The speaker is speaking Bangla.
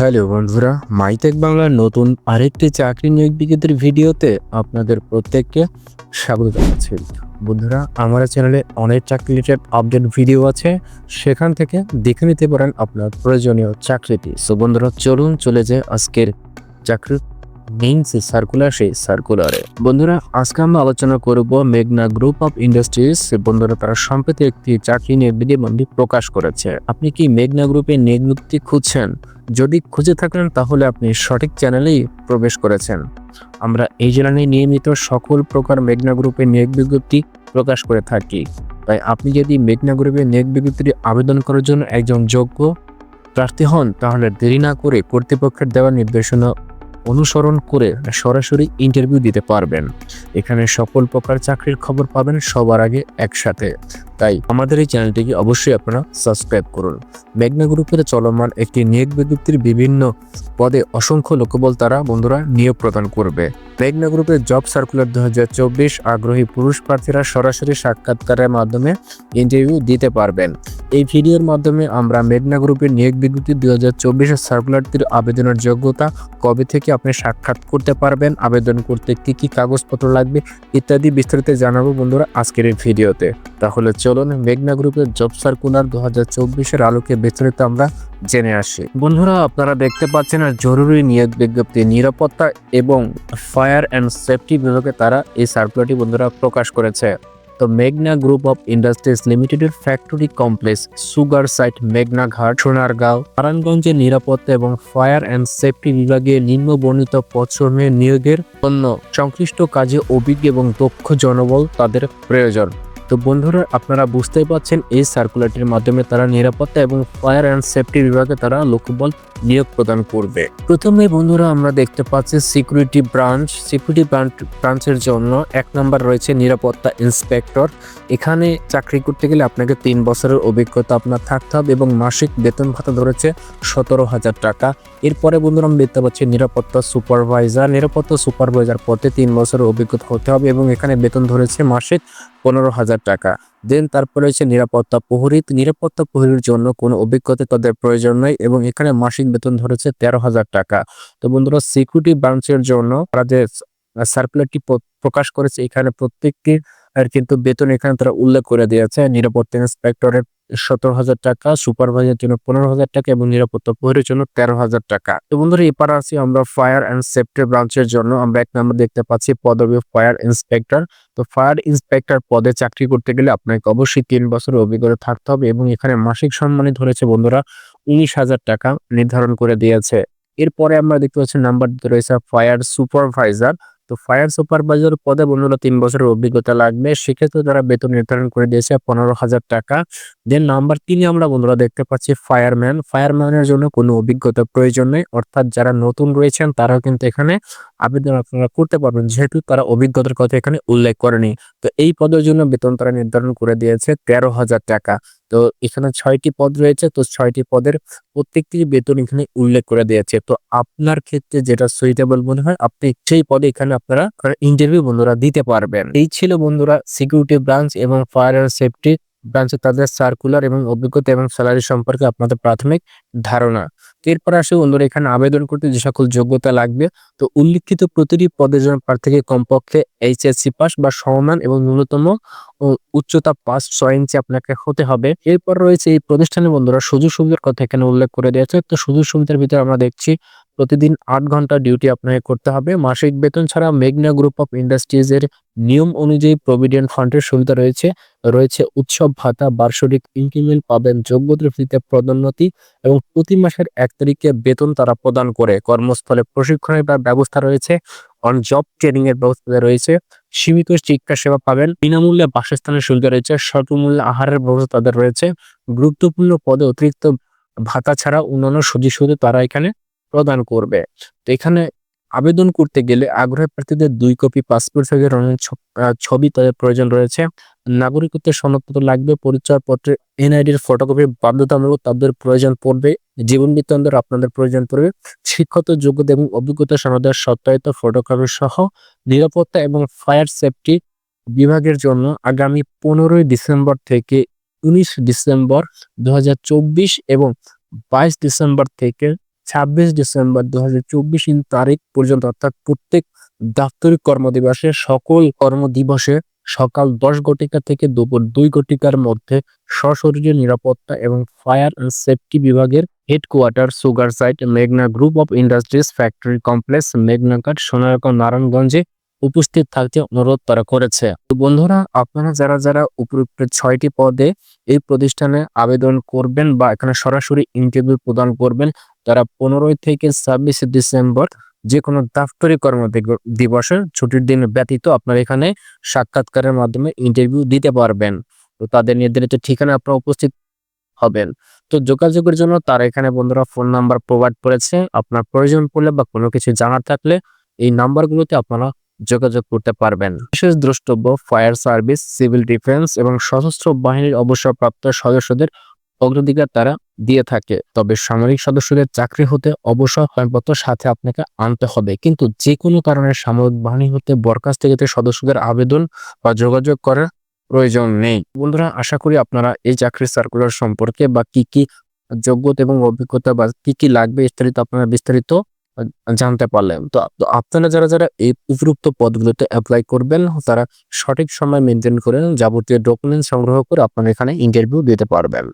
হ্যালো বন্ধুরা, মাইটেক বাংলার নতুন আরেকটি চাকরি নিয়োগ বিজ্ঞপ্তির ভিডিওতে আপনাদের প্রত্যেককে স্বাগত জানাচ্ছি। বন্ধুরা, আমার চ্যানেলে অনেক চাকরি রিলেটেড আপডেট ভিডিও আছে, সেখান থেকে দেখে নিতে পারেন আপনার প্রয়োজনীয় চাকরিটি। সো বন্ধুরা, চলুন চলে যায় আজকের চাকরির মেইন সার্কুলার সেই সার্কুলারে বন্ধুরা, আজকে আমরা আলোচনা করব মেঘনা গ্রুপ অফ ইন্ডাস্ট্রিজ বন্ধুরা, তারা সম্প্রতি একটি চাকরি নিয়োগ বিজ্ঞপ্তি প্রকাশ করেছে। আপনি কি মেঘনা গ্রুপে নিয়োগ খুঁজছেন? যদি খুঁজে থাকেন, তাহলে আপনি সঠিক চ্যানেলেই প্রবেশ করেছেন। আমরা এই চ্যানেলে নিয়মিত সকল প্রকার মেঘনা গ্রুপে নিয়োগ বিজ্ঞপ্তি প্রকাশ করে থাকি। তাই আপনি যদি মেঘনা গ্রুপে নিয়োগ বিজ্ঞপ্তিটি আবেদন করার জন্য একজন যোগ্য প্রার্থী হন, তাহলে দেরি না করে কর্তৃপক্ষের দেওয়া নির্দেশনা অনুসরণ করে সরাসরি ইন্টারভিউ দিতে পারবেন। এখানে সকল প্রকার চাকরির খবর পাবেন সবার আগে একসাথে। তাই আমাদের এই চ্যানেলটিকে অবশ্যই আপনারা সাবস্ক্রাইব করুন। মেঘনা গ্রুপের চলমান একটি নিয়োগ বিজ্ঞপ্তির বিভিন্ন পদে অসংখ্য লোকবল তারা বন্ধুরা নিয়োগ প্রদান করবে। মেঘনা গ্রুপের জব সার্কুলার দু হাজার চব্বিশ আগ্রহী পুরুষ প্রার্থীরা সরাসরি সাক্ষাৎকারের মাধ্যমে ইন্টারভিউ দিতে পারবেন। এই ভিডিওর মাধ্যমে আমরা মেঘনা গ্রুপের নিয়োগ বিজ্ঞপ্তি দুই হাজার চব্বিশের সার্কুলারটির আবেদনের যোগ্যতা কবে থেকে আপনি সাক্ষাৎ করতে পারবেন, আবেদন করতে কি কি কাগজপত্র লাগবে ইত্যাদি বিস্তারিত জানাব বন্ধুরা আজকের এই ভিডিওতে। তাহলে চলুন মেঘনা গ্রুপের জব সার্কুলার দু হাজার চব্বিশের আলোকে বিস্তারিত আমরা জেনে আসি। বন্ধুরা, আপনারা দেখতে পাচ্ছেন আর জরুরি নিয়োগ বিজ্ঞপ্তি নিরাপত্তা এবং ফায়ার অ্যান্ড সেফটি বিভাগে তারা এই সার্কুলারটি বন্ধুরা প্রকাশ করেছে। তো মেঘনা গ্রুপ অফ ইন্ডাস্ট্রিজ লিমিটেডের ফ্যাক্টরি কমপ্লেক্স সুগার সাইট মেঘনা ঘাট সোনারগাঁও নারায়ণগঞ্জের নিরাপত্তা এবং ফায়ার অ্যান্ড সেফটি বিভাগে নিম্ন বর্ণিত পশ্রমে নিয়োগের জন্য সংশ্লিষ্ট কাজে অভিজ্ঞ এবং দক্ষ জনবল তাদের প্রয়োজন। তো বন্ধুরা, আপনারা বুঝতেই পাচ্ছেন, এই সার্কুলারটির মাধ্যমে তারা নিরাপত্তা এবং ফায়ার অ্যান্ড সেফটি বিভাগে তারা লোকবল নিয়োগ প্রদান করবে। প্রথমে বন্ধুরা, আমরা দেখতে পাচ্ছি সিকিউরিটি ব্রাঞ্চ সিকিউরিটি ব্রাঞ্চের জন্য এক নাম্বার রয়েছে নিরাপত্তা ইন্সপেক্টর এখানে চাকরি করতে গেলে আপনাকে তিন বছরের অভিজ্ঞতা আপনার থাকতে হবে এবং মাসিক বেতন ভাতা ধরেছে সতেরো হাজার টাকা। এরপরে বন্ধুরা, আমরা দেখতে পাচ্ছি নিরাপত্তা সুপারভাইজার নিরাপত্তা সুপারভাইজার পদে তিন বছরের অভিজ্ঞতা হতে হবে এবং এখানে বেতন ধরেছে মাসিক পনেরো হাজার টাকা। দেন তারপরে রয়েছে নিরাপত্তা প্রহরী। নিরাপত্তা প্রহরীর জন্য কোনো অভিজ্ঞতা তাদের প্রয়োজন নেই এবং এখানে মাসিক বেতন ধরেছে তেরো হাজার টাকা। তো বন্ধুরা সিকিউরিটি ব্রাঞ্চের জন্য তারা যে সার্কুলারটি প্রকাশ করেছে, এখানে প্রত্যেকটি আর কিন্তু বেতন এখানে তারা উল্লেখ করে দিয়েছে। নিরাপত্তা ইন্সপেক্টরের সতেরো হাজার টাকা সুপারভাইজার জন্য পনেরো হাজার টাকা এবং নিরাপত্তা প্রহরীর জন্য তেরো হাজার টাকা। তো বন্ধুরা এবার আছি আমরা ফায়ার অ্যান্ড সেফটি ব্রাঞ্চের জন্য। আমরা এক নম্বর দেখতে পাচ্ছি পদবী ফায়ার ইন্সপেক্টর। তো ফায়ার ইন্সপেক্টর পদে চাকরি করতে গেলে আপনাকে অবশ্যই তিন বছরের অভিজ্ঞতা থাকতে হবে এবং এখানে মাসিক সম্মানী ধরেছে বন্ধুরা উনিশ হাজার টাকা নির্ধারণ করে দিয়েছে। এরপরে আমরা দেখতে পাচ্ছি নাম্বার রয়েছে ফায়ার সুপারভাইজার। তো ফায়ার সুপারভাইজার পদে বন্ধুরা তিন বছরের অভিজ্ঞতা লাগবে। সেক্ষেত্রে তারা বেতন নির্ধারণ করে দিয়েছে পনেরো হাজার টাকা। দেন নাম্বার তিনে আমরা বন্ধুরা দেখতে পাচ্ছি ফায়ারম্যান ফায়ারম্যানের জন্য কোনো অভিজ্ঞতা প্রয়োজন নেই। অর্থাৎ যারা নতুন রয়েছেন, তারাও কিন্তু এখানে আবেদন আপনারা করতে পারবেন। যেহেতু তারা অভিজ্ঞতার কথা এখানে উল্লেখ করেনি। তো এই পদের জন্য বেতন তারা নির্ধারণ করে দিয়েছে তেরো হাজার টাকা। তো এখানে ছয়টি পদ রয়েছে, তো ছয়টি পদের প্রত্যেকটির বেতন এখানে উল্লেখ করে দিয়েছে তো আপনার ক্ষেত্রে যেটা সুইটেবল মনে হয়, আপনি সেই পদে এখানে আপনারা ইন্টারভিউ বন্ধুরা দিতে পারবেন। এই ছিল বন্ধুরা সিকিউরিটি ব্রাঞ্চ এবং ফায়ার সেফটি ব্রাঞ্চে তাদের সার্কুলার এবং অভিজ্ঞতা এবং স্যালারি সম্পর্কে আপনাদের প্রাথমিক ধারণা। এরপর আসে বন্ধুরা এখানে আবেদন করতে যে সকল যোগ্যতা লাগবে। তো উল্লিখিত প্রতিটি পদের জন্য প্রার্থীকে কমপক্ষে এইচএসসি পাস বা সমমান এবং ন্যূনতম উচ্চতা পাস ছয় ইঞ্চি আপনাকে হতে হবে। এরপর রয়েছে এই প্রতিষ্ঠানের বন্ধুরা, সুযোগ সুবিধার কথা এখানে উল্লেখ করে দিয়েছে তো সুযোগ সুবিধার ভিতরে আমরা দেখছি প্রতিদিন আট ঘণ্টা ডিউটি আপনাকে করতে হবে। মাসিক বেতন ছাড়া মেঘনা গ্রুপ অফ ইন্ডাস্ট্রিজ এর নিয়ম অনুযায়ী প্রভিডেন্ট ফান্ডের সুবিধা রয়েছে। রয়েছে উৎসব ভাতা, বার্ষিক ইনক্রিমেন্ট পাবেন যোগ্যতার ভিত্তিতে পদোন্নতি এবং প্রতি মাসের এক তারিখে বেতন তারা প্রদান করে। কর্মস্থলে প্রশিক্ষণের ব্যবস্থা রয়েছে। অন জব ট্রেনিং এর ব্যবস্থা রয়েছে। সীমিত শিক্ষা সেবা পাবেন। বিনামূল্যে বাসস্থানের সুবিধা রয়েছে। স্বল্পমূল্যে আহারের ব্যবস্থা তাদের রয়েছে। গুরুত্বপূর্ণ পদে অতিরিক্ত ভাতা ছাড়া অন্যান্য সুযোগ সুবিধা তারা এখানে প্রদান করবে। তো এখানে আবেদন করতে গেলে আগ্রহী প্রার্থীদের দুই কপি পাসপোর্ট সাইজের রঙিন ছবি তাদের প্রয়োজন রয়েছে। নাগরিকত্বের সনদপত্র লাগবে, পরিচয়পত্রের এনআইডির ফটোকপি বাধ্যতামূলক তাদের প্রয়োজন পড়বে, জীবন বৃত্তান্তের আপনাদের প্রয়োজন পড়বে শিক্ষত যোগ্যতা এবং অভিজ্ঞতা সনদের সত্যায়িত ফটোকপি সহ নিরাপত্তা এবং ফায়ার সেফটি বিভাগের জন্য আগামী পনেরোই ডিসেম্বর থেকে উনিশ ডিসেম্বর দু হাজার চব্বিশ এবং বাইশ ডিসেম্বর থেকে ছাব্বিশ ডিসেম্বর দু ইন তারিখ পর্যন্ত, অর্থাৎ প্রত্যেক দাপ্তরিক কর্মদিবসে, সকল কর্মদিবসে সকাল দশ ঘটিকা থেকে দুপুর দুই ঘটিকার মধ্যে সশরীরে নিরাপত্তা এবং ফায়ার অ্যান্ড সেফটি বিভাগের হেডকোয়ার্টার, সুগার সাইট, মেঘনা group of industries factory complex মেঘনাঘাট Sonargaon, নারায়ণগঞ্জে উপস্থিত থাকতে অনুরোধ তারা করেছে। বন্ধুরা, আপনারা যারা যারা উপরোক্ত ছয়টি পদে এই প্রতিষ্ঠানে আবেদন করবেন বা এখানে সরাসরি ইন্টারভিউ প্রদান করবেন তারা পনেরোই থেকে ছাব্বিশে ডিসেম্বর যে কোনো দাপ্তরিক কর্ম দিবসের ছুটির দিন ব্যতীত আপনার এখানে সাক্ষাৎকারের মাধ্যমে ইন্টারভিউ দিতে পারবেন। তো তাদের নির্ধারিত ঠিকানা আপনারা উপস্থিত হবেন। তো যোগাযোগের জন্য তারা এখানে বন্ধুরা ফোন নাম্বার প্রোভাইড করেছে। আপনার প্রয়োজন পড়লে বা কোনো কিছু জানার থাকলে এই নাম্বারগুলোতে আপনারা যোগাযোগ করতে পারবেন। বিশেষ দ্রষ্টব্য ফায়ার সার্ভিস সিভিল ডিফেন্স এবং সশস্ত্র বাহিনীর অবসরপ্রাপ্ত সদস্যদের অগ্রাধিকার তারা দিয়ে থাকে। তবে সামরিক সদস্যদের চাকরি হতে অবসর সনদপত্র সাথে আপনাকে আনতে হবে। কিন্তু যে কোনো কারণে সামরিক বাহিনী হতে বরখাস্ত থেকে সদস্যদের আবেদন বা যোগাযোগ করার প্রয়োজন নেই। বন্ধুরা, আশা করি আপনারা এই চাকরির সার্কুলার সম্পর্কে বা কি কি যোগ্যতা এবং অভিজ্ঞতা বা কি কি লাগবে বিস্তারিত আপনারা বিস্তারিত জানতে পারলেন। তো আপনারা যারা যারা এই উপযুক্ত পদগুলোতে অ্যাপ্লাই করবেন, তারা সঠিক সময় মেনটেন করে যাবতীয় ডকুমেন্ট সংগ্রহ করে আপনারা এখানে ইন্টারভিউ দিতে পারবেন।